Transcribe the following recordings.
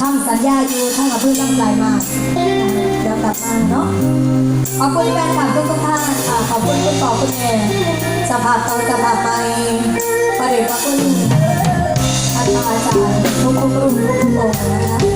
ทำสัญญาอยู่ทำกับเพื่อนร่งไรมา เดี๋ยวกลับมาเนาะ ขอบคุณแฟนคลับทุกท่านค่ะ ขอบคุณคุณต่อคุณแม่สภาพตอนสภาพไปประเด็นพระคุณอาจารย์ทุกทุรุ่นทุกทุนะคะ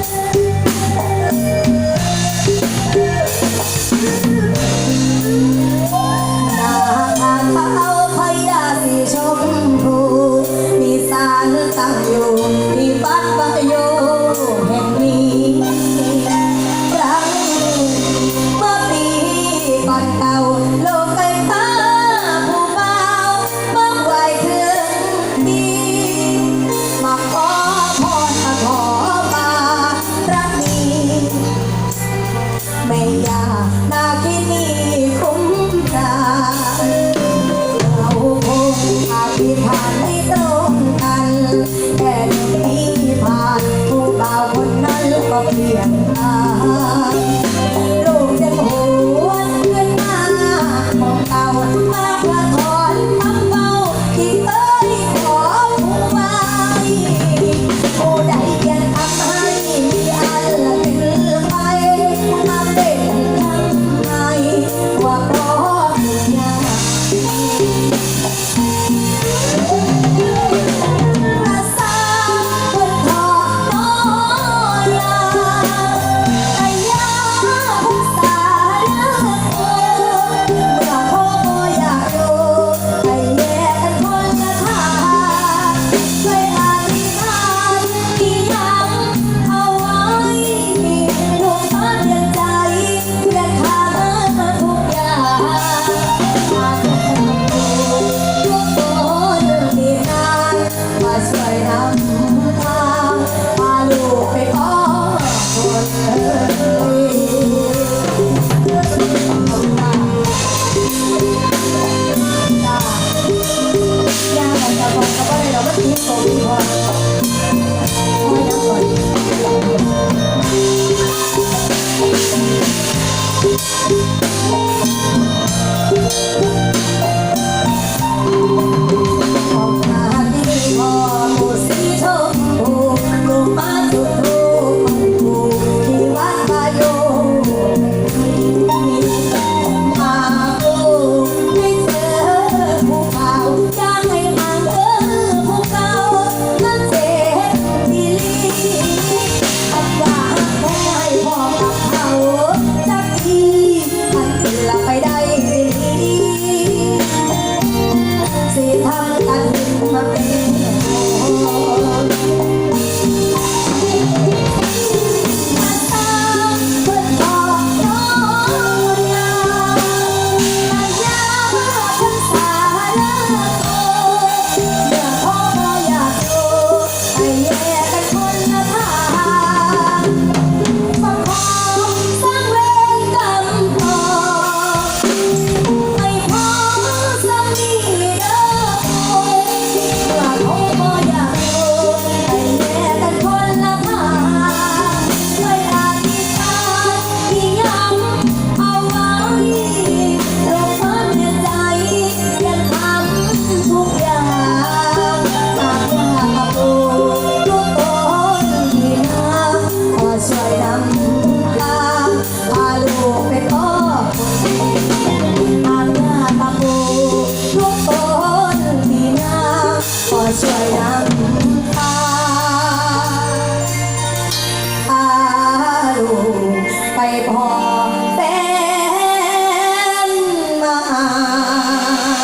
สนมหา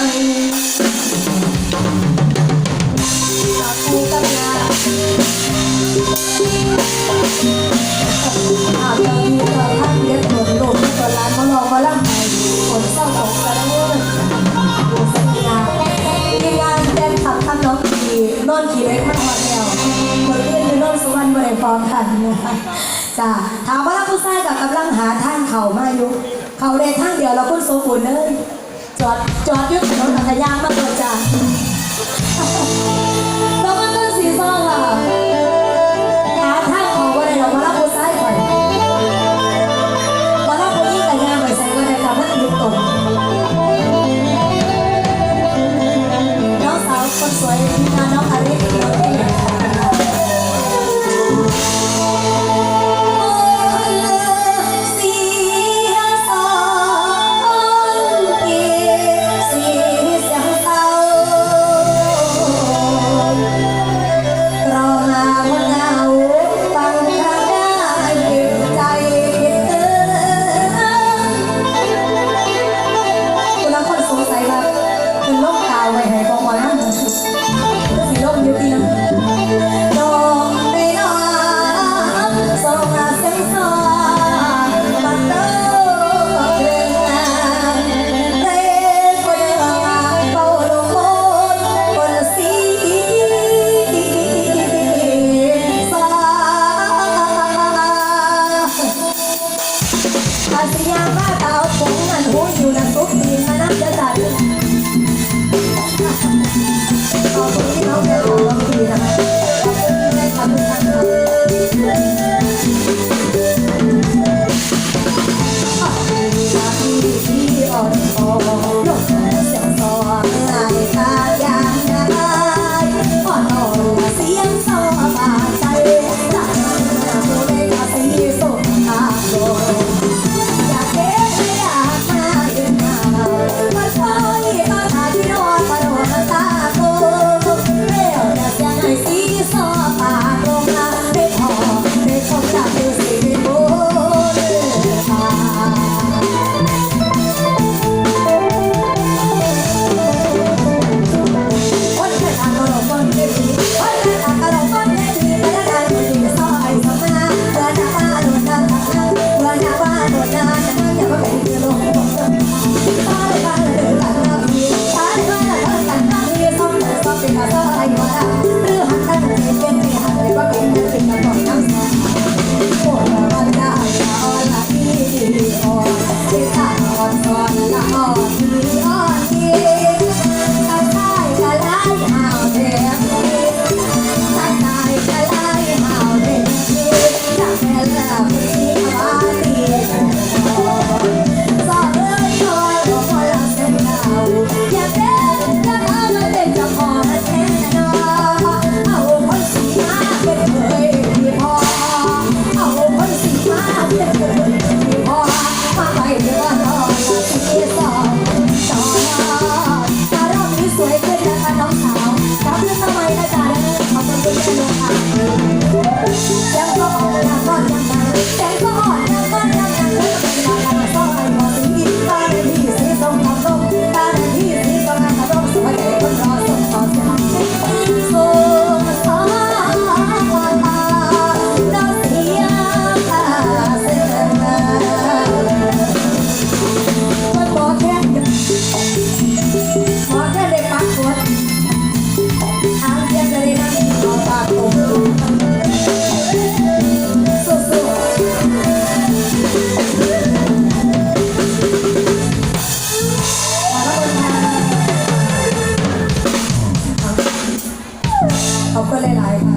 ยขอบคุณกำลังหากเราอยู่กับท่านเรียกเหมือนลมตัวร้านมะลองมะล่ำให้ผลเศร้าของกระโดดสัญญาทีมานแฟนคลับท่านน้องทีนนท์ขี่เล็กท่านวันแล้วคนเพื่อนคืนนท์สุวรรณบริพรขันนะคะ จ้าถามว่าผู้ชายกับกำลังหาท่านเขามาอยู่ เขาเลยท่านเดียวเราคุณโซฟุนเลยจอดจอดยึดถนนอัธยามาตัวจ้า Bye-bye.